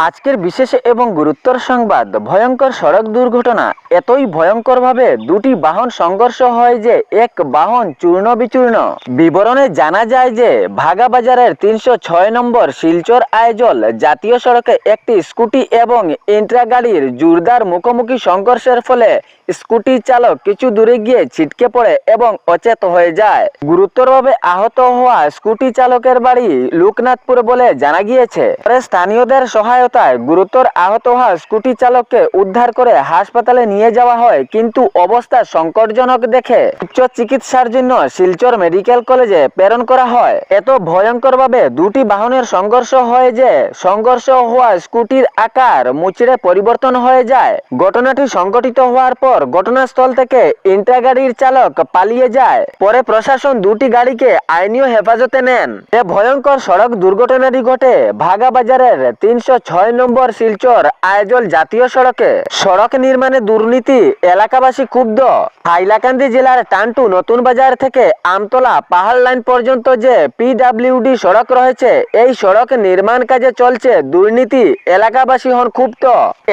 আজকের বিশেষ এবং গুরুত্বর সংবাদ, ভয়ঙ্কর সড়ক দুর্ঘটনা। এতই ভয়ঙ্করভাবে দুটি বাহন সংঘর্ষ হয় যে এক বাহন চূর্ণ বিচূর্ণ বিবরণে জানা যায় যে ভাগা বাজারের তিনশো ছয় নম্বর শিলচর আয়োজল জাতীয় সড়কে একটি স্কুটি এবং ইন্ট্রা গাড়ির জোরদার মুখোমুখি সংঘর্ষের ফলে স্কুটি চালক কিছু দূরে গিয়ে ছিটকে পড়ে এবং অচেত হয়ে যায়। গুরুতরভাবে আহত হওয়া স্কুটি চালকের বাড়ি লোকনাথপুর বলে জানা গিয়েছে। পরে স্থানীয়দের সহায়তায় গুরুতর আহত হওয়া স্কুটি চালককে উদ্ধার করে হাসপাতালে নিয়ে যাওয়া হয়, কিন্তু অবস্থা সংকটজনক দেখে উচ্চ চিকিৎসার জন্য শিলচর মেডিকেল কলেজে প্রেরণ করা হয়। এত ভয়ঙ্করভাবে দুটি বাহনের সংঘর্ষ হয় যে সংঘর্ষ হওয়া স্কুটির আকার মুচড়ে পরিবর্তন হয়ে যায়। ঘটনাটি সংঘটিত হওয়ার পর ঘটনাস্থল থেকে ইন্ট্রা গাড়ির চালক পালিয়ে যায়। পরে প্রশাসন দুটি গাড়িকে আইনীয় হেফাজতে নেন। এ ভয়ঙ্কর সড়ক দুর্ঘটনাটি ঘটে ভাগা বাজারের তিনশো ছয় নম্বর শিলচর আয়জল জাতীয় সড়কে। সড়ক নির্মাণে দুর্নীতি, এলাকাবাসী ক্ষুব্ধ। হাইলাকান্দি জেলার টান্টু নতুন বাজার থেকে আমতলা পাহাড় লাইন পর্যন্ত যে পিডাব্লিউডি সড়ক রয়েছে, এই সড়ক নির্মাণ কাজে চলছে দুর্নীতি, এলাকাবাসী হন ক্ষুব্ধ।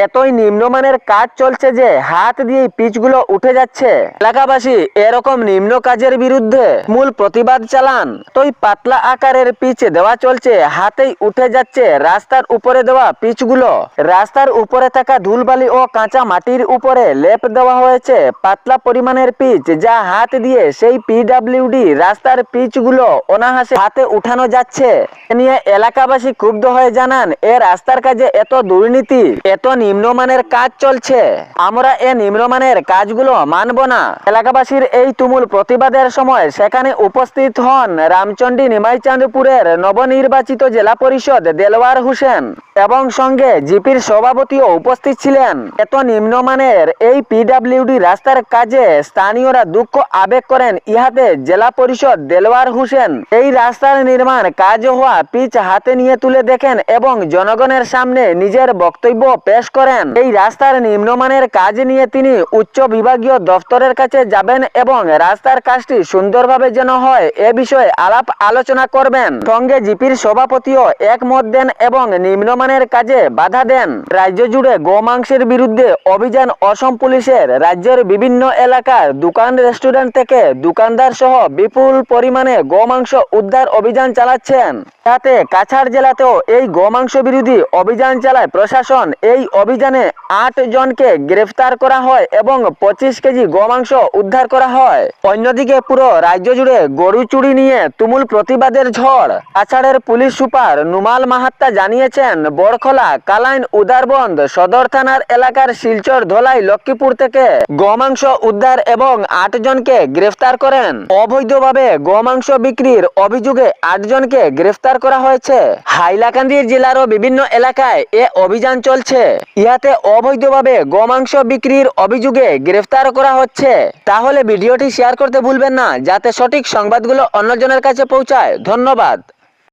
এতই নিম্নমানের কাজ চলছে যে হাত দিয়ে পিচগুলো উঠে যাচ্ছে। এলাকাবাসী এরকম নিম্ন কাজের বিরুদ্ধে মূল প্রতিবাদ চালান। তোই পাতলা আকারের পিচ দেওয়া চলছে, হাতেই উঠে যাচ্ছে রাস্তার উপরে দেওয়া পিচগুলো। রাস্তার উপরে থাকা ধুলবালি ও কাঁচা মাটির উপরে লেপ দেওয়া হয়েছে পাতলা পরিমাণের পিচ, যা হাত দিয়ে সেই পিডাব্লিউডি রাস্তার পিচগুলো অনাহাসে হাতে উঠানো যাচ্ছে। এ নিয়ে এলাকাবাসী ক্ষুব্ধ হয়ে জানান, এ রাস্তার কাজে এত দুর্নীতি, এত নিম্নমানের কাজ চলছে। আমরা এ নিম্নমানের কাজগুলো মানব না। এলাকাবাসীর এই তুমুল প্রতিবাদের সময় সেখানে উপস্থিত হন রামচন্ডী নিমাইচাঁদপুরের নবনির্বাচিত জেলা পরিষদ দেলওয়ার হোসেন এবং সঙ্গে জিপির সভাপতিও উপস্থিত ছিলেন। এত নিম্নমানের এই পিডাব্লিউডি রাস্তার কাজে স্থানীয়রা দুঃখ আবেগ করেন ইহাতে জেলা পরিষদ দেলওয়ার হোসেন। এই রাস্তার নির্মাণ কাজ হওয়া পিচ হাতে নিয়ে তুলে দেখেন এবং জনগণের সামনে নিজের বক্তব্য পেশ করেন। এই রাস্তার নিম্নমানের কাজ নিয়ে তিনি উচ্চ বিভাগীয় দফতরের কাছে যাবেন এবং রাস্তার কাজটি সুন্দরভাবে যেন হয়, এ বিষয়ে আলাপ আলোচনা করবেন। সঙ্গে জিপির সভাপতিও একমত দেন এবং নিম্নমানের কাজে বাধা দেন। রাজ্য জুড়ে গোমাংসের বিরুদ্ধে অভিযান অসম পুলিশের। রাজ্যের বিভিন্ন এলাকার দোকান, রেস্টুরেন্ট থেকে দোকানদার সহ বিপুল পরিমাণে গোমাংস উদ্ধার অভিযান চালাচ্ছেন। তাতে কাছাড় জেলাতেও এই গোমাংস বিরোধী অভিযান চালায় প্রশাসন। এই অভিযানে আট জনকে গ্রেফতার করা হয় এবং পঁচিশ কেজি গোমাংস উদ্ধার করা হয়। অন্যদিকে পুরো রাজ্য জুড়ে গরু চুরি নিয়ে তুমুল প্রতিবাদের ঝড়। কাছাড়ের পুলিশ সুপার নুমাল মাহাত্তা জানিয়েছেন, বড়খলা কালাইন উদারবন্দ সদর থানার এলাকার শিলচর ধলাই লক্ষ্মীপুর থেকে গোমাংস উদ্ধার এবং আট জনকে গ্রেফতার করেন। অবৈধভাবে গোমাংস বিক্রির অভিযোগে আট জনকে গ্রেফতার করা হয়েছে। হাইলাকান্দি জেলারও বিভিন্ন এলাকায় এ অভিযান চলছে। ইহাতে অবৈধভাবে গোমাংস বিক্রির অভিযোগে গ্রেফতার করা হচ্ছে। তাহলে ভিডিওটি শেয়ার করতে ভুলবেন না, যাতে সঠিক সংবাদগুলো অন্যজনের কাছে পৌঁছায়। ধন্যবাদ।